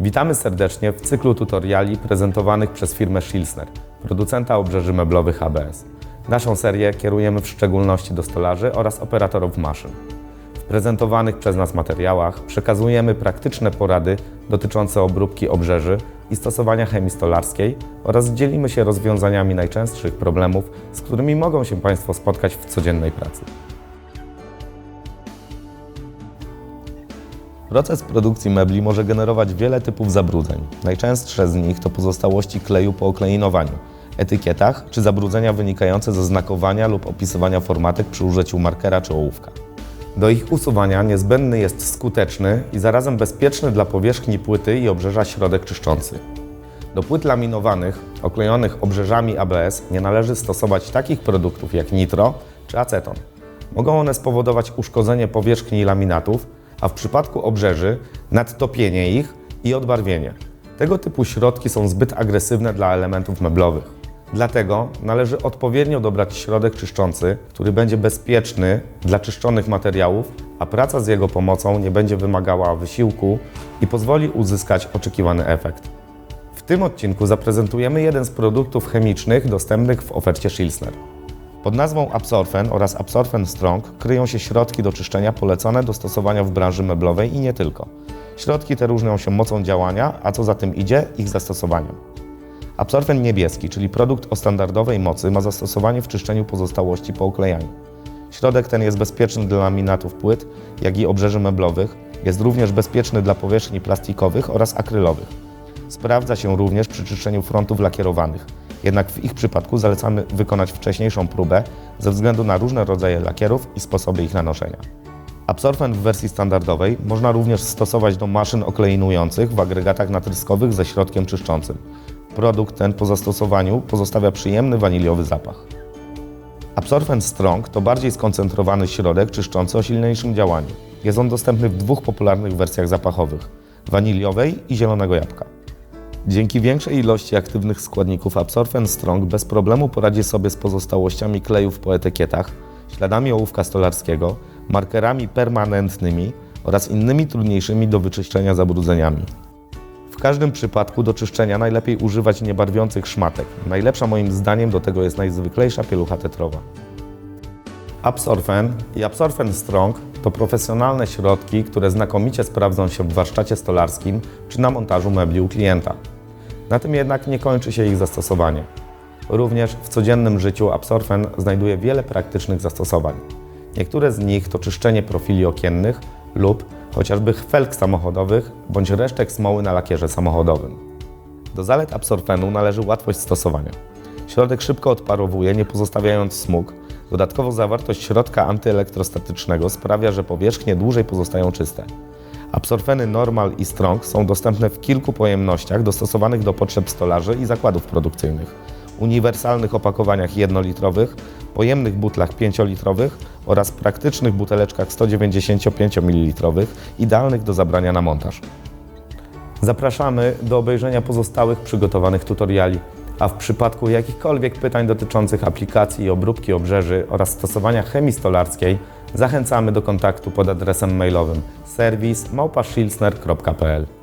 Witamy serdecznie w cyklu tutoriali prezentowanych przez firmę Schilsner, producenta obrzeży meblowych ABS. Naszą serię kierujemy w szczególności do stolarzy oraz operatorów maszyn. W prezentowanych przez nas materiałach przekazujemy praktyczne porady dotyczące obróbki obrzeży i stosowania chemii stolarskiej oraz dzielimy się rozwiązaniami najczęstszych problemów, z którymi mogą się Państwo spotkać w codziennej pracy. Proces produkcji mebli może generować wiele typów zabrudzeń. Najczęstsze z nich to pozostałości kleju po okleinowaniu, etykietach czy zabrudzenia wynikające ze znakowania lub opisywania formatek przy użyciu markera czy ołówka. Do ich usuwania niezbędny jest skuteczny i zarazem bezpieczny dla powierzchni płyty i obrzeża środek czyszczący. Do płyt laminowanych, oklejonych obrzeżami ABS nie należy stosować takich produktów jak nitro czy aceton. Mogą one spowodować uszkodzenie powierzchni laminatów, a w przypadku obrzeży nadtopienie ich i odbarwienie. Tego typu środki są zbyt agresywne dla elementów meblowych. Dlatego należy odpowiednio dobrać środek czyszczący, który będzie bezpieczny dla czyszczonych materiałów, a praca z jego pomocą nie będzie wymagała wysiłku i pozwoli uzyskać oczekiwany efekt. W tym odcinku zaprezentujemy jeden z produktów chemicznych dostępnych w ofercie Schilsner. Pod nazwą Absorfen oraz Absorfen Strong kryją się środki do czyszczenia polecone do stosowania w branży meblowej i nie tylko. Środki te różnią się mocą działania, a co za tym idzie, ich zastosowaniem. Absorfen niebieski, czyli produkt o standardowej mocy, ma zastosowanie w czyszczeniu pozostałości po uklejaniu. Środek ten jest bezpieczny dla laminatów płyt, jak i obrzeży meblowych. Jest również bezpieczny dla powierzchni plastikowych oraz akrylowych. Sprawdza się również przy czyszczeniu frontów lakierowanych. Jednak w ich przypadku zalecamy wykonać wcześniejszą próbę ze względu na różne rodzaje lakierów i sposoby ich nanoszenia. Absorfen w wersji standardowej można również stosować do maszyn okleinujących w agregatach natryskowych ze środkiem czyszczącym. Produkt ten po zastosowaniu pozostawia przyjemny waniliowy zapach. Absorfen Strong to bardziej skoncentrowany środek czyszczący o silniejszym działaniu. Jest on dostępny w dwóch popularnych wersjach zapachowych waniliowej i zielonego jabłka. Dzięki większej ilości aktywnych składników Absorfen Strong bez problemu poradzi sobie z pozostałościami klejów po etykietach, śladami ołówka stolarskiego, markerami permanentnymi oraz innymi trudniejszymi do wyczyszczenia zabrudzeniami. W każdym przypadku do czyszczenia najlepiej używać niebarwiących szmatek. Najlepsza moim zdaniem do tego jest najzwyklejsza pielucha tetrowa. Absorfen i Absorfen Strong to profesjonalne środki, które znakomicie sprawdzą się w warsztacie stolarskim czy na montażu mebli u klienta. Na tym jednak nie kończy się ich zastosowanie. Również w codziennym życiu Absorfen znajduje wiele praktycznych zastosowań. Niektóre z nich to czyszczenie profili okiennych lub chociażby felg samochodowych bądź resztek smoły na lakierze samochodowym. Do zalet Absorfenu należy łatwość stosowania. Środek szybko odparowuje, nie pozostawiając smug. Dodatkowo zawartość środka antyelektrostatycznego sprawia, że powierzchnie dłużej pozostają czyste. Absorfeny Normal i Strong są dostępne w kilku pojemnościach dostosowanych do potrzeb stolarzy i zakładów produkcyjnych. Uniwersalnych opakowaniach 1-litrowych, pojemnych butlach 5-litrowych oraz praktycznych buteleczkach 195 ml, idealnych do zabrania na montaż. Zapraszamy do obejrzenia pozostałych przygotowanych tutoriali, a w przypadku jakichkolwiek pytań dotyczących aplikacji i obróbki obrzeży oraz stosowania chemii stolarskiej zachęcamy do kontaktu pod adresem mailowym serwis małpaszilsner.pl